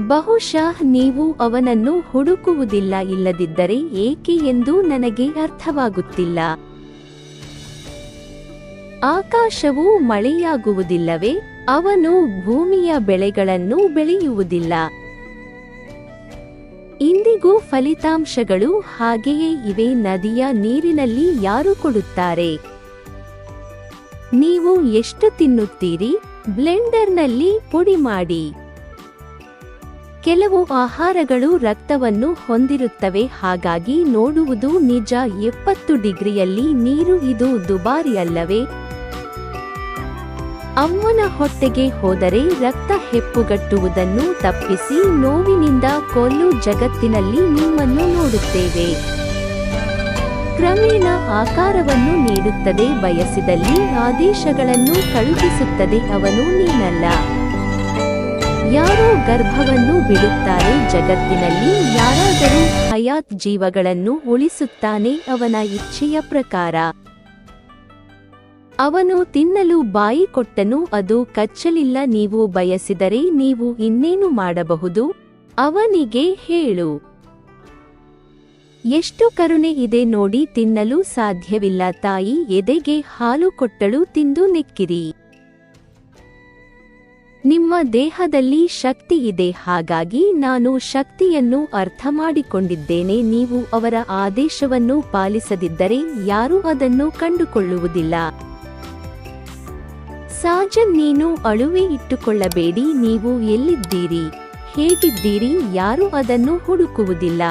ಬಹುಶಃ ನೀವು ಅವನನ್ನು ಹುಡುಕುವುದಿಲ್ಲ ಇಲ್ಲದಿದ್ದರೆ ಏಕೆ ಎಂದು ನನಗೆ ಅರ್ಥವಾಗುತ್ತಿಲ್ಲ. ಆಕಾಶವು ಮಳೆಯಾಗುವುದಿಲ್ಲವೇ? ಅವನು ಭೂಮಿಯ ಬೆಳೆಗಳನ್ನು ಬೆಳೆಯುವುದಿಲ್ಲ. ಇಂದಿಗೂ ಫಲಿತಾಂಶಗಳು ಹಾಗೆಯೇ ಇವೆ, ನದಿಯ ನೀರಿನಲ್ಲಿ ಯಾರು ಕೊಡುತ್ತಾರೆ? ನೀವು ಎಷ್ಟು ತಿನ್ನುತ್ತೀರಿ? ಬ್ಲೆಂಡರ್ನಲ್ಲಿ ಪುಡಿ ಮಾಡಿ ಕೆಲವು ಆಹಾರಗಳು ರಕ್ತವನ್ನು ಹೊಂದಿರುತ್ತವೆ, ಹಾಗಾಗಿ ನೋಡುವುದು ನಿಜ. ಎಪ್ಪತ್ತು ಡಿಗ್ರಿಯಲ್ಲಿ ನೀರು ಇದು ದುಬಾರಿ ಅಲ್ಲವೇ ಅಮ್ಮನ ಹೊಟ್ಟೆಗೆ ಹೋದರೆ ರಕ್ತ ಹೆಪ್ಪುಗಟ್ಟುವುದನ್ನು ತಪ್ಪಿಸಿ ನೋವಿನಿಂದ ಕೊಲ್ಲು ಜಗತ್ತಿನಲ್ಲಿ ನಿಮ್ಮನ್ನು ನೋಡುತ್ತೇವೆ. ಕ್ರಮೇಣ ಆಕಾರವನ್ನು ನೀಡುತ್ತದೆ, ಬಯಸಿದಲ್ಲಿ ಆದೇಶಗಳನ್ನು ಕಳುಹಿಸುತ್ತದೆ, ಅವನು ನೀನಲ್ಲ. ಯಾರೋ ಗರ್ಭವನ್ನು ಬಿಡುತ್ತಾರೆ ಜಗತ್ತಿನಲ್ಲಿ? ಯಾರಾದರೂ ಹಯಾತ್ ಜೀವಗಳನ್ನು ಉಳಿಸುತ್ತಾನೆ ಅವನ ಇಚ್ಛೆಯ ಪ್ರಕಾರ. ಅವನು ತಿನ್ನಲು ಬಾಯಿ ಕೊಟ್ಟನು, ಅದು ಕಚ್ಚಲಿಲ್ಲ, ನೀವು ಬಯಸಿದರೆ ನೀವು ಇನ್ನೇನು ಮಾಡಬಹುದು? ಅವನಿಗೆ ಹೇಳು. ಎಷ್ಟು ಕರುಣೆ ಇದೆ ನೋಡಿ, ತಿನ್ನಲು ಸಾಧ್ಯವಿಲ್ಲ ತಾಯಿ, ಎದೆಗೆ ಹಾಲು ಕೊಟ್ಟಳು, ತಿಂದು ನೆಕ್ಕಿರಿ. ನಿಮ್ಮ ದೇಹದಲ್ಲಿ ಶಕ್ತಿ ಇದೆ, ಹಾಗಾಗಿ ನಾನು ಶಕ್ತಿಯನ್ನು ಅರ್ಥ ಮಾಡಿಕೊಂಡಿದ್ದೇನೆ ನೀವು ಅವರ ಆದೇಶವನ್ನು ಪಾಲಿಸದಿದ್ದರೆ ಯಾರೂ ಅದನ್ನು ಕಂಡುಕೊಳ್ಳುವುದಿಲ್ಲ. ಸಾಜನ್, ನೀನು ಅಳುವೆ ಇಟ್ಟುಕೊಳ್ಳಬೇಡಿ. ನೀವು ಎಲ್ಲಿದ್ದೀರಿ? ಹೇಗಿದ್ದೀರಿ? ಯಾರೂ ಅದನ್ನು ಹುಡುಕುವುದಿಲ್ಲ.